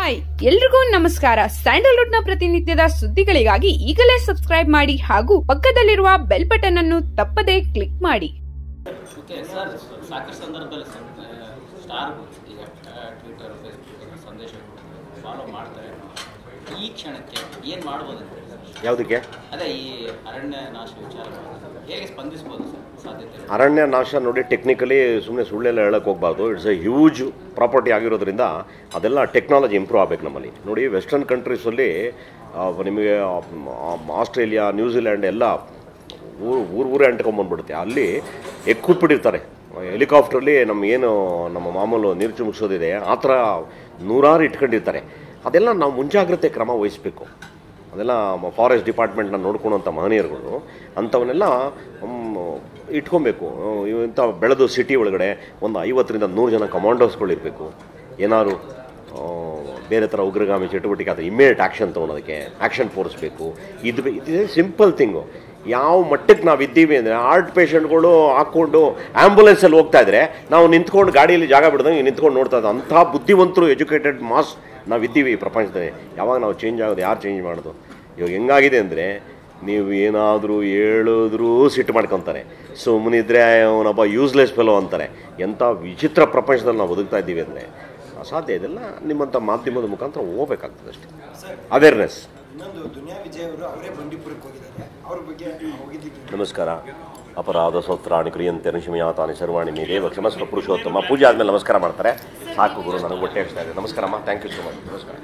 Hi ಎಲ್ರಿಗೂ ನಮಸ್ಕಾರ. ಸ್ಯಾಂಡಲ್ವುಡ್ನ ಪ್ರತಿನಿತ್ಯದ ಸುದ್ದಿಗಳಿಗಾಗಿ ಈಗಲೇ ಸಬ್ಸ್ಕ್ರೈಬ್ ಮಾಡಿ ಹಾಗೂ ಪಕ್ಕದಲ್ಲಿರುವ ಬೆಲ್ ಬಟನ್ ಅನ್ನು ತಪ್ಪದೇ ಕ್ಲಿಕ್ ಮಾಡಿ. ಓಕೆ ಸರ್ ಸಾಕಷ್ಟು ಸಂದರ್ಭದಲ್ಲಿ ಸರ್ ಸ್ಟಾರ್ ಈಗ ಟ್ವಿಟರ್ ಫೇಸ್ಬುಕ್ ಸಂದೇಶ ಫಾಲೋ ಮಾಡ್ತಾರೆ. ಈ ಕ್ಷಣಕ್ಕೆ ಏನ್ ಮಾಡಬಹುದು ಯಾವುದಕ್ಕೆ? ಅದೇ ಈ ಅರಣ್ಯ ನಾಶ ವಿಚಾರ ಅರಣ್ಯ ನಾಶ ನೋಡಿ ಟೆಕ್ನಿಕಲಿ ಸುಮ್ಮನೆ ಸುಳ್ಳೆಲ್ಲ ಹೇಳಕ್ಕೆ ಹೋಗ್ಬಾರ್ದು. ಇಟ್ಸ್ ಎ ಹ್ಯೂಜ್ ಪ್ರಾಪರ್ಟಿ ಆಗಿರೋದ್ರಿಂದ ಅದೆಲ್ಲ ಟೆಕ್ನಾಲಜಿ ಇಂಪ್ರೂವ್ ಆಗಬೇಕು ನಮ್ಮಲ್ಲಿ. ನೋಡಿ ವೆಸ್ಟರ್ನ್ ಕಂಟ್ರೀಸಲ್ಲಿ ನಿಮಗೆ ಆಸ್ಟ್ರೇಲಿಯಾ ನ್ಯೂಜಿಲ್ಯಾಂಡ್ ಎಲ್ಲ ಊರು ಊರು, ಊರೇ ಅಂಟ್ಕೊಂಬಂದ್ಬಿಡುತ್ತೆ ಅಲ್ಲಿ ಎಕ್ವಿಪ್ಪಿಟ್ಟಿರ್ತಾರೆ ಹೆಲಿಕಾಪ್ಟರಲ್ಲಿ ನಮ್ಮ ಏನು, ನಮ್ಮ ಮಾಮೂಲು ನೀರು ಚುಮುಕ್ಸೋದಿದೆ, ಆ ಥರ ನೂರಾರು ಇಟ್ಕೊಂಡಿರ್ತಾರೆ. ಅದೆಲ್ಲ ನಾವು ಮುಂಜಾಗ್ರತೆ ಕ್ರಮ ವಹಿಸಬೇಕು. ಅದೆಲ್ಲ ಫಾರೆಸ್ಟ್ ಡಿಪಾರ್ಟ್ಮೆಂಟ್ನ ನೋಡ್ಕೊಳೋಂಥ ಮಹನೀಯರುಗಳು ಅಂಥವನ್ನೆಲ್ಲ ಇಟ್ಕೊಬೇಕು. ಇಂಥ ಬೆಳೆದು ಸಿಟಿ ಒಳಗಡೆ ಒಂದು ಐವತ್ತರಿಂದ ನೂರು ಜನ ಕಮಾಂಡೋಸ್ಗಳಿರಬೇಕು ಏನಾದ್ರು ಅಹ್, ಬೇರೆ ಥರ ಉಗ್ರಗಾಮಿ ಚಟುವಟಿಕೆ ಆದರೆ ಇಮ್ಮಿಡಿಯೇಟ್ ಆ್ಯಕ್ಷನ್ ತೊಗೊಳೋದಕ್ಕೆ ಆ್ಯಕ್ಷನ್ ಫೋರ್ಸ್ ಬೇಕು. ಇದು ಇದು ಸಿಂಪಲ್ ಥಿಂಗು ಯಾವ ಮಟ್ಟಕ್ಕೆ ನಾವು ಇದ್ದೀವಿ ಅಂದರೆ ಹಾರ್ಟ್ ಪೇಷಂಟ್ಗಳು ಹಾಕ್ಕೊಂಡು ಆ್ಯಂಬುಲೆನ್ಸಲ್ಲಿ ಹೋಗ್ತಾ ಇದ್ರೆ ನಾವು ನಿಂತ್ಕೊಂಡು ಗಾಡಿಯಲ್ಲಿ ಜಾಗ ಬಿಡ್ದಂಗೆ ನಿಂತ್ಕೊಂಡು ನೋಡ್ತಾ ಇದ್ದ ಅಂಥ ಬುದ್ಧಿವಂತರು ಎಜುಕೇಟೆಡ್ ಮಾಸ್ ನಾವು ಇದ್ದೀವಿ ಈ ಪ್ರಪಂಚದಲ್ಲಿ. ಯಾವಾಗ ನಾವು ಚೇಂಜ್ ಆಗೋದು ಯಾರು ಚೇಂಜ್ ಮಾಡೋದು? ಇವಾಗ ಹೆಂಗಾಗಿದೆ ಅಂದರೆ ನೀವು ಏನಾದರೂ ಹೇಳಿದ್ರೂ ಸಿಟ್ಟು ಮಾಡ್ಕೊತಾರೆ. ಸುಮ್ಮನಿದ್ರೆ ಅವನೊಬ್ಬ ಯೂಸ್ಲೆಸ್ ಫೆಲೋ ಅಂತಾರೆ. ಎಂಥ ವಿಚಿತ್ರ ಪ್ರಪಂಚದಲ್ಲಿ ನಾವು ಬದುಕ್ತಾ ಇದ್ದೀವಿ ಅಂದರೆ ಅಸಾಧ್ಯ ಇದೆಲ್ಲ. ನಿಮ್ಮಂಥ ಮಾಧ್ಯಮದ ಮುಖಾಂತರ ಹೋಗ್ಬೇಕಾಗ್ತದೆ ಅಷ್ಟೇ. ಅವೇರ್ನೆಸ್ ನಮಸ್ಕಾರ. ಅಪರಾಧ ಸತ್ರಾಣಿ ಕ್ರಿಯಂತೆ ನಿಶಮಿಯಾತಾನಿ ಸರ್ವಾಣಿ ಮೇಲೆ ದೇವ ಕ್ಷಮಸ್ವ ಪುರುಷೋತ್ತಮ. ಪೂಜೆ ಆದಮೇಲೆ ನಮಸ್ಕಾರ ಮಾಡ್ತಾರೆ. ಸಾಕು ಗುರು ನನಗೆ ಹೊಟ್ಟೆ ಆಗ್ತಾ ಇದೆ. ನಮಸ್ಕಾರಮ್ಮ ಥ್ಯಾಂಕ್ ಯು ಸೊ ಮಚ್ ನಮಸ್ಕಾರ.